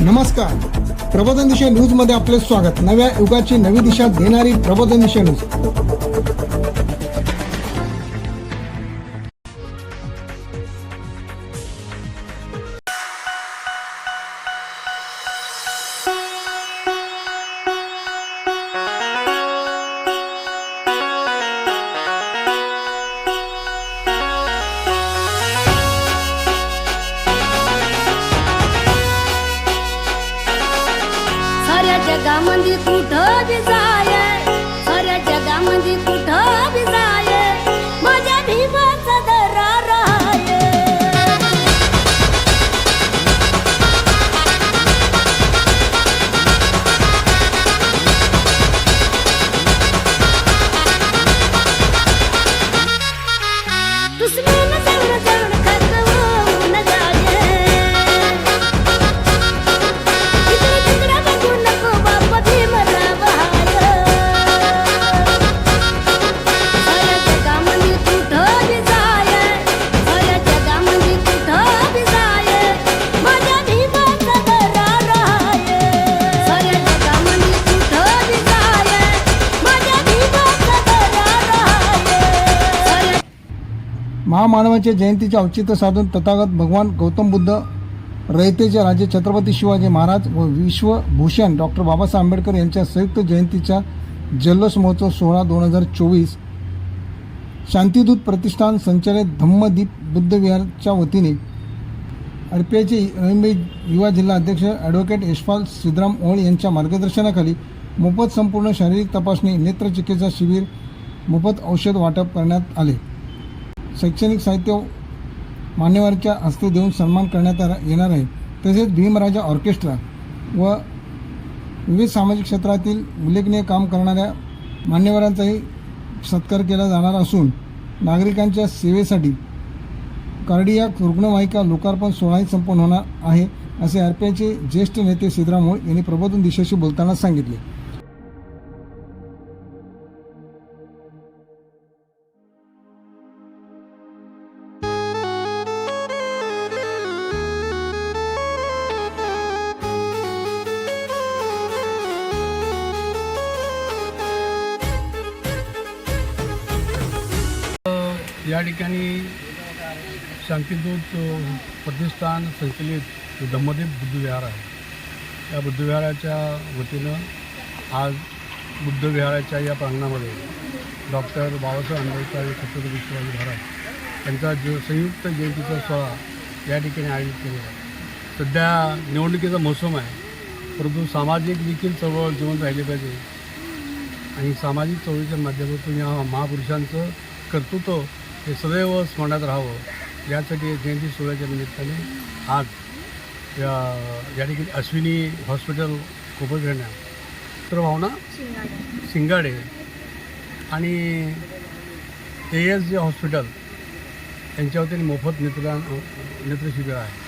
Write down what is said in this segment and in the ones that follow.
नमस्कार. प्रबोधन दिशा न्यूजमध्ये आपले स्वागत. नव्या युगाची नवी दिशा देणारी प्रबोधन दिशा न्यूज. जगामध्ये कुठं बी जाय. महामानवाच्या जयंतीचे औचित्य साधून तथागत भगवान गौतम बुद्ध रयतेचे राजे छत्रपती शिवाजी महाराज व विश्वभूषण डॉक्टर बाबासाहेब आंबेडकर यांच्या संयुक्त जयंतीचा जल्लोष महोत्सव सोहळा दोन हजार चोवीस शांतिदूत प्रतिष्ठान संचालित धम्मदीप बुद्धविहारच्या वतीने आरपीआयचे मुंबई युवा जिल्हा अध्यक्ष ॲडव्होकेट यशपाल सिद्धराम ओळ यांच्या मार्गदर्शनाखाली मोफत संपूर्ण शारीरिक तपासणी नेत्रचिकित्सा शिबिर मोफत औषध वाटप करण्यात आले. शैक्षणिक साहित्य मान्यवरच्या हस्ते देऊन सन्मान करण्यात येणार आहे. तसेच भीमराजा ऑर्केस्ट्रा व विविध सामाजिक क्षेत्रातील उल्लेखनीय काम करणाऱ्या मान्यवरांचाही सत्कार केला जाणार असून नागरिकांच्या सेवेसाठी कार्डियाक रुग्णवाहिका लोकार्पण सोहळाही संपन्न होणार आहे असे आर पी आयचे ज्येष्ठ नेते सिद्धरामोळ यांनी प्रबोधन दिशाशी बोलताना सांगितले. या ठिकाणी शांतिदूत प्रतिष्ठान संचलित धम्मदेव बुद्धविहार आहे. या बुद्धविहाराच्या वतीनं आज बुद्धविहाराच्या या प्रांगणामध्ये डॉक्टर बाबासाहेब आंबेडकर आणि छत्रपती शिवाजी महाराज यांचा जो संयुक्त जयंतीचा सोहळा या ठिकाणी आयोजित केलेला आहे. सध्या निवडणुकीचा मोसम आहे परंतु सामाजिक देखील चळवळ जिवंत राहिली पाहिजे आणि सामाजिक चळवळीच्या माध्यमातून या महापुरुषांचं कर्तृत्व हे सदैव स्मरणात राहावं. यासाठी जयंती सोहळ्याच्या निमित्ताने आज या या ठिकाणी अश्विनी हॉस्पिटल कोपरखेडण्या तर भावना शिंगाडे आणि ए एस जे हॉस्पिटल यांच्या वतीने मोफत नेत्रदान नेत्रशिबिर आहे.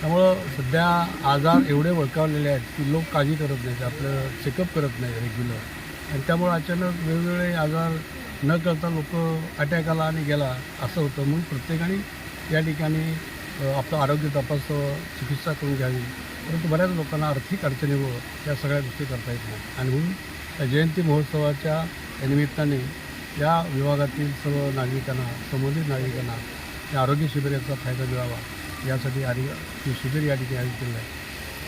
त्यामुळं सध्या आजार एवढे वळकावलेले आहेत की लोक काळजी करत नाहीत आपलं चेकअप करत नाही रेग्युलर आणि त्यामुळं अचानक वेगवेगळे आजार न करता लोक अटॅक आला आणि गेला असं होतं. म्हणून प्रत्येकाने या ठिकाणी आपलं आरोग्य तपासावं चिकित्सा करून घ्यावी. परंतु बऱ्याच लोकांना आर्थिक अडचणीमुळं या सगळ्या गोष्टी करता येत नाही. आणि म्हणून या जयंती महोत्सवाच्या निमित्ताने या विभागातील सर्व नागरिकांना संबंधित नागरिकांना या आरोग्य शिबिराचा फायदा मिळावा. यासाठी आधी हे शिबिर या ठिकाणी आयोजित केलं आहे.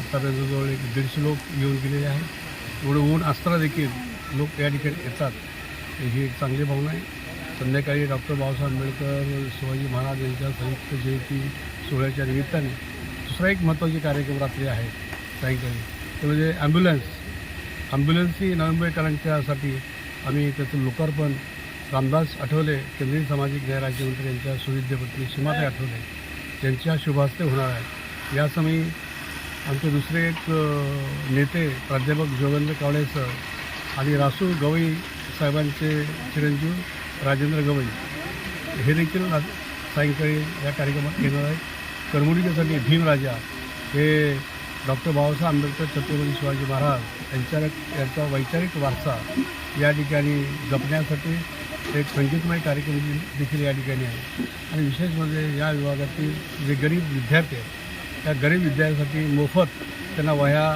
आत्तापर्यंत जवळजवळ एक दीडशे लोक येऊन गेलेले आहेत. एवढं ऊन असताना देखील लोक या ठिकाणी येतात. ही एक चांगली भावना आहे. संध्याकाळी डॉक्टर बाबासाहेब आंबेडकर शिवाजी महाराज यांच्या संयुक्त जयंती सोहळ्याच्या निमित्ताने दुसरा एक महत्त्वाचे कार्यक्रम रात्री आहे. सायंकाळी. ते म्हणजे ॲम्ब्युलन्स ॲम्ब्युलन्सही नवी आम्ही त्याचं लोकार्पण रामदास आठवले केंद्रीय सामाजिक न्याय राज्यमंत्री यांच्या सुविद्यपत्नी सीमाताई आठवले यांच्या शुभास्ते होणार आहे. यासमयी आमचे दुसरे एक नेते प्राध्यापक जोगेंद्र कावळे सर आणि रासू गवई साहेबांचे चिरंजीव राजेंद्र गवई हे देखील सायंकाळी या कार्यक्रमात येणार आहेत. करमुडीच्यासाठी भीमराजा हे डॉक्टर बाबासाहेब आंबेडकर छत्रपती शिवाजी महाराज यांच्या यांचा वैचारिक वारसा या ठिकाणी जपण्यासाठी एक संगीतमय कार्यक्रम देखील या ठिकाणी आहे. आणि विशेष म्हणजे या विभागातील जे गरीब विद्यार्थी आहेत त्या गरीब विद्यार्थ्यांसाठी मोफत त्यांना वह्या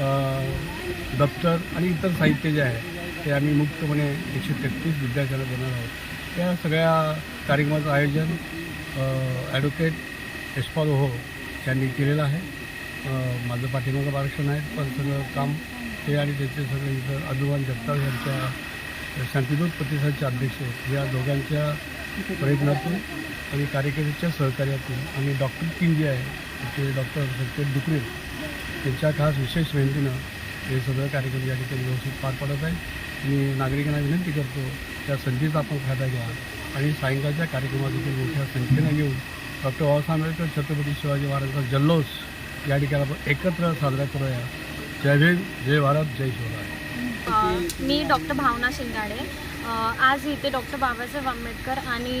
दप्तर आणि इतर साहित्य जे आहे ते आम्ही मुक्तपणे एकशे तेहतीस विद्यार्थ्यांना देणार आहोत. त्या सगळ्या कार्यक्रमाचं आयोजन ॲडव्होकेट यशपाल हो यांनी केलेलं आहे. माझं पाठिंबाचं आरक्षण आहे. पण सगळं काम ते आणि त्याचे सगळे इतर अदुवान जगताप यांच्या शांतिदूत प्रतिसादचे अध्यक्ष या दोघांच्या प्रयत्नातून आणि कार्यकर्त्याच्या सहकार्यातून आणि डॉक्टर टीम जी आहे ते डॉक्टर संकेत डुकरे त्यांच्या खास विशेष मेहनतीनं हे सगळं कार्यक्रम या ठिकाणी व्यवस्थित पार पडत आहे. मी नागरिकांना विनंती करतो त्या संधीचा आपण फायदा घ्या आणि सायंकाळच्या कार्यक्रमात देखील मोठ्या संख्येनं येऊन डॉक्टर बाबासाहेब आंबेडकर छत्रपती शिवाजी महाराजांचा जल्लोष या ठिकाणी आपण एकत्र साजरा करूया. जय भीम जय भारत जय शिवराय. मी डॉक्टर भावना शिंगाडे. आज इथे डॉक्टर बाबासाहेब आंबेडकर आणि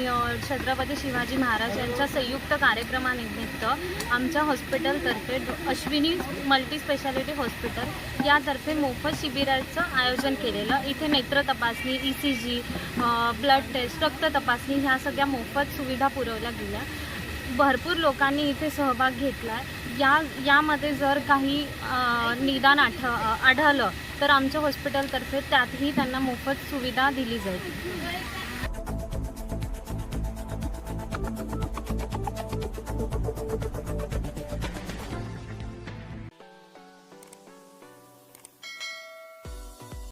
छत्रपती शिवाजी महाराज यांच्या संयुक्त कार्यक्रमानिमित्त आमच्या हॉस्पिटलतर्फे अश्विनी मल्टी स्पेशालिटी हॉस्पिटल यातर्फे मोफत शिबिराचं आयोजन केलेलं. इथे नेत्र तपासणी E C G blood test रक्त तपासणी ह्या सगळ्या मोफत सुविधा पुरवल्या गेल्या. भरपूर लोकांनी इथे सहभाग घेतला या यामध्ये जर काही निदान आठ आढळलं तर आमच्या हॉस्पिटलतर्फे त्यातही त्यांना मोफत सुविधा दिली जाईल.